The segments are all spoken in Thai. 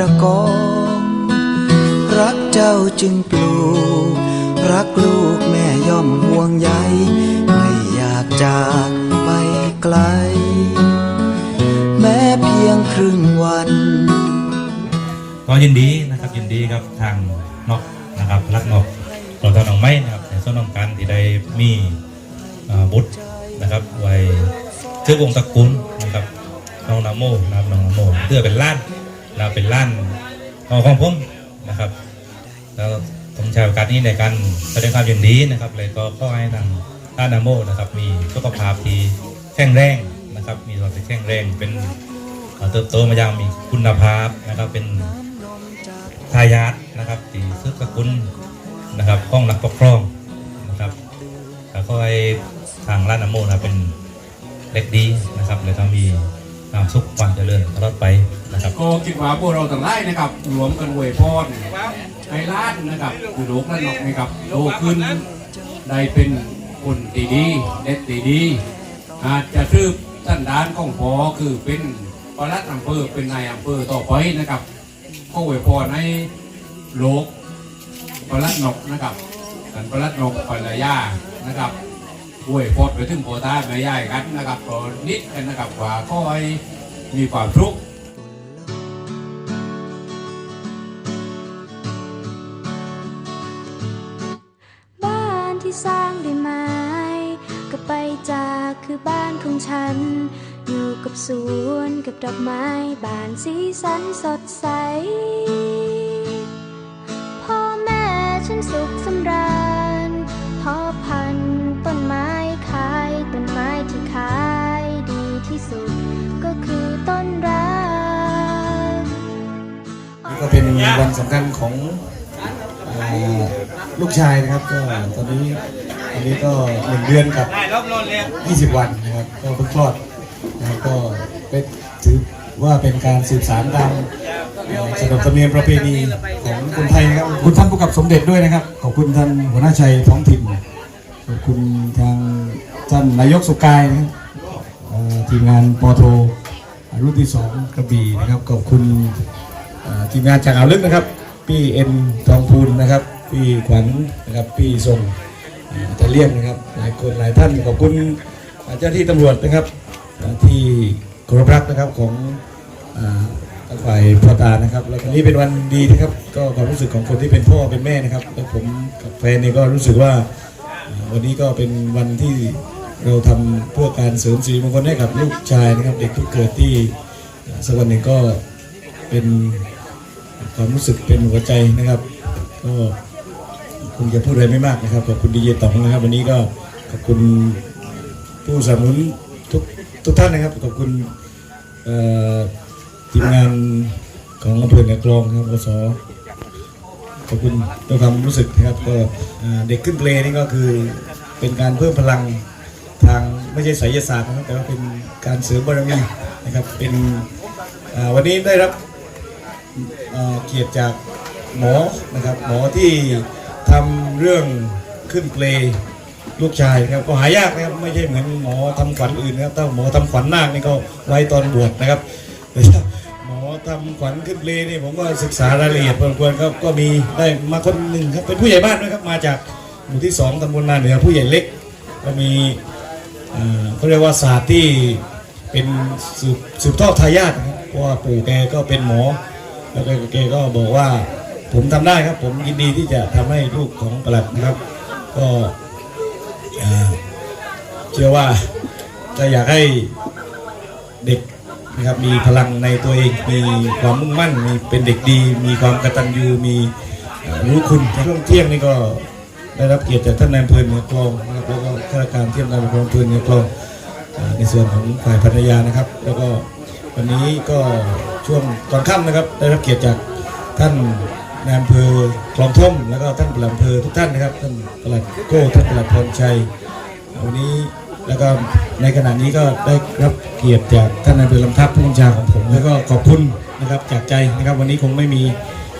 ตะกอง รักเจ้าจึงปลูก รักลูกแม่ย่อมห่วงใยไม่อยากจากไปไกล แม้เพียงครึ่งวัน ก็ยินดีนะครับยินดีครับทางนอกนะครับรักนอกเราทางน้องไม้นะครับในส่วนของการที่ได้มีบุตรนะครับไว้ชื่อวงตระกูลนะครับน้องนาโมนะครับน้องนาโมเพื่อเป็นล้าน นะเป็นล้านของของผมนะครับแล้วผมใช้โอกาสนี้ในการแสดงความยินดีนะครับเลยก็ขอให้ทางท่านนาโมนะครับ มีสุขภาพที่แข็งแรงนะครับ มีสุขภาพที่แข็งแรงเป็นเติบโตมาอย่างมีคุณภาพนะครับเป็นทายาทนะครับที่ซึกสกุลนะครับข้องหลักปกครองนะครับแล้วก็ให้ทางร้านนโมนะเป็นเล็กดีนะครับเลยทำมี ความสุขความเจริญตลอดไปนะครับก็คิดว่าพวกเราต่างไล่นะครับรวมกันอวยพรให้ล้านนะครับคือลูกและนกนะครับโตขึ้นได้เป็นคนดีดีเด็ดดีดีอาจจะทืบสันด้านของพอคือเป็นประลัดอำเภอเป็นนายอำเภอต่อไปนะครับก็อวยพรให้โลกประลัดนกนะครับกันประลัดนกปลายานะครับ อวยพรไปถึงโพตาแม่ย่ายกันนะครับนิดกันนะครับว่าก็ให้มีความทุกข์บ้านที่สร้างด้วยไม้ก็ไปจากคือบ้านของฉัน อยู่กับสวนกับดอกไม้บานสีสันสดใส พ่อแม่ฉันสุขสำราญ เป็นวันสำคัญของอ่าลูกชายนะครับก็ตอนนี้อันนี้ก็หนึ่งเดือนกับ 20 วันนะครับก็เพิ่งคลอดนะครับก็เป็นถือว่าเป็นการสืบสานตามเอ่อขนบธรรมเนียมประเพณีของคนไทยนะครับขอบคุณท่านผู้กับสมเด็จด้วยนะครับ ขอบคุณท่านหัวหน้าชัยท้องถิ่นขอบคุณทางท่านนายกสุกายนะครับเอ่อทีมงานปอโทรุ่นที่สองกระบี่นะครับขอบคุณเอ่อ ทีมงานจากอ่าวลึกนะครับ พี่เอ็นทองพูนนะครับ พี่ขวัญนะครับ พี่ทรงแต่เลี่ยงนะครับ หลายคนหลายท่านขอบคุณเจ้าที่ตำรวจนะครับ ที่ครพรักนะครับของฝ่ายพ่อตานะครับ แล้วันนี้เป็นวันดีนะครับ ก็ความรู้สึกของคนที่เป็นพ่อเป็นแม่นะครับ แล้วผมกับแฟนนี่ก็รู้สึกว่าวันนี้ก็เป็นวันที่เราทำเพื่อการเสริมสิริมงคลให้กับลูกชายนะครับ เด็กที่เกิดที่สักวันหนึ่งก็เป็น ความรู้สึกเป็นหัวใจนะครับ ก็คงจะพูดอะไรไม่มากนะครับขอบคุณดีเจต๋องนะครับ วันนี้ก็ขอบคุณผู้สนับสนุนทุกทุกท่านนะครับ ขอบคุณทีมงานของอำเภอเหนือกลองครับอสขอบคุณด้วยความรู้สึกนะครับก็เด็กขึ้นเพลงนี่ก็คือเป็นการเพิ่มพลังทางไม่ใช่ไสยศาสตร์นะครับแต่ว่าเป็นการเสริมบารมีนะครับเป็นวันนี้ได้รับ เกียรติจากหมอนะครับหมอที่ทำเรื่องขึ้นเปลลูกชายนะครับก็หายากนะครับไม่ใช่เหมือนหมอทำขวัญอื่นนะครับถ้าหมอทำขวัญนาคนี่ก็ไว้ตอนบวชนะครับแต่ถ้าหมอทำขวัญขึ้นเปลนี่ผมก็ศึกษารายละเอียดพอสมควรครับก็มีได้มาคนหนึ่งครับเป็นผู้ใหญ่บ้านด้วยครับมาจากหมู่ที่สองตำบลนาเหนือผู้ใหญ่เล็ก ก็มีเขาเรียกว่าศาสตร์ที่เป็นสืบสืบทอดทายาทนเพราะว่าปู่แกก็เป็นหมอ แล้วก็แกก็บอกว่าผมทำได้ครับ ผมยินดีที่จะทำให้ลูกของประหลัดนะครับ ก็เชื่อว่าจะอยากให้เด็กนะครับมีพลังในตัวเองมีความมุ่งมั่นมีเป็นเด็กดี มีความกตัญญูมีรู้คุณช่วงเที่ยงนี่ก็ได้รับเกียรติจากท่านนายอำเภอเหนือคลองนะครับแล้วก็ข้าราชการเที่ยงนายอำเภอเหนือคลองในส่วนของฝ่ายภรรยานะครับ แล้วก็วันนี้ก็ ช่วงตอนค่ำนะครับ ได้รับเกียรติจากท่านนายอำเภอคลองท่อมแล้วก็ท่านปลัดอำเภอทุกท่านนะครับท่านปลัดโก้ท่านปลัดพรชัยวันนี้แล้วก็ในขณะนี้ก็ได้รับเกียรติจากท่านนายอำเภอลำทับผู้บัญชาของผม แล้วก็ขอบคุณนะครับจากใจนะครับ วันนี้คงไม่มี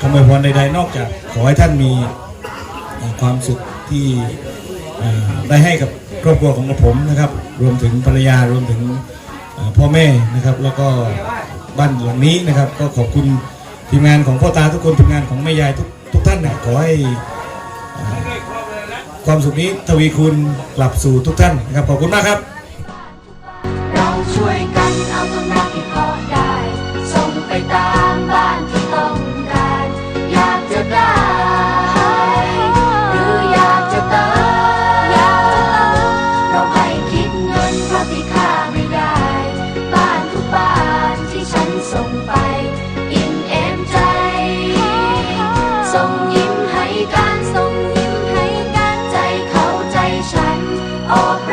คำอวยพรใดๆนอกจากขอให้ท่านมีความสุขที่ได้ให้กับครอบครัวของผมนะครับ รวมถึงภรรยารวมถึงพ่อแม่นะครับ แล้วก็ บ้านหลังนี้นะครับ ก็ขอบคุณทีมงานของพ่อตาทุกคนทีมงานของแม่ยายทุกทุกท่านนี่ยขอให้อ่าความสุขนี้ทวีคูณกลับสู่ทุกท่านนะครับขอบคุณมากครับ เราช่วยกันเอากำลังที่พอได้ ส่งไปตามบ้านที่ต้องการ อยากจะได้ หรืออยากจะติมเราไม่คิดเงินเพราะที่ค่า ม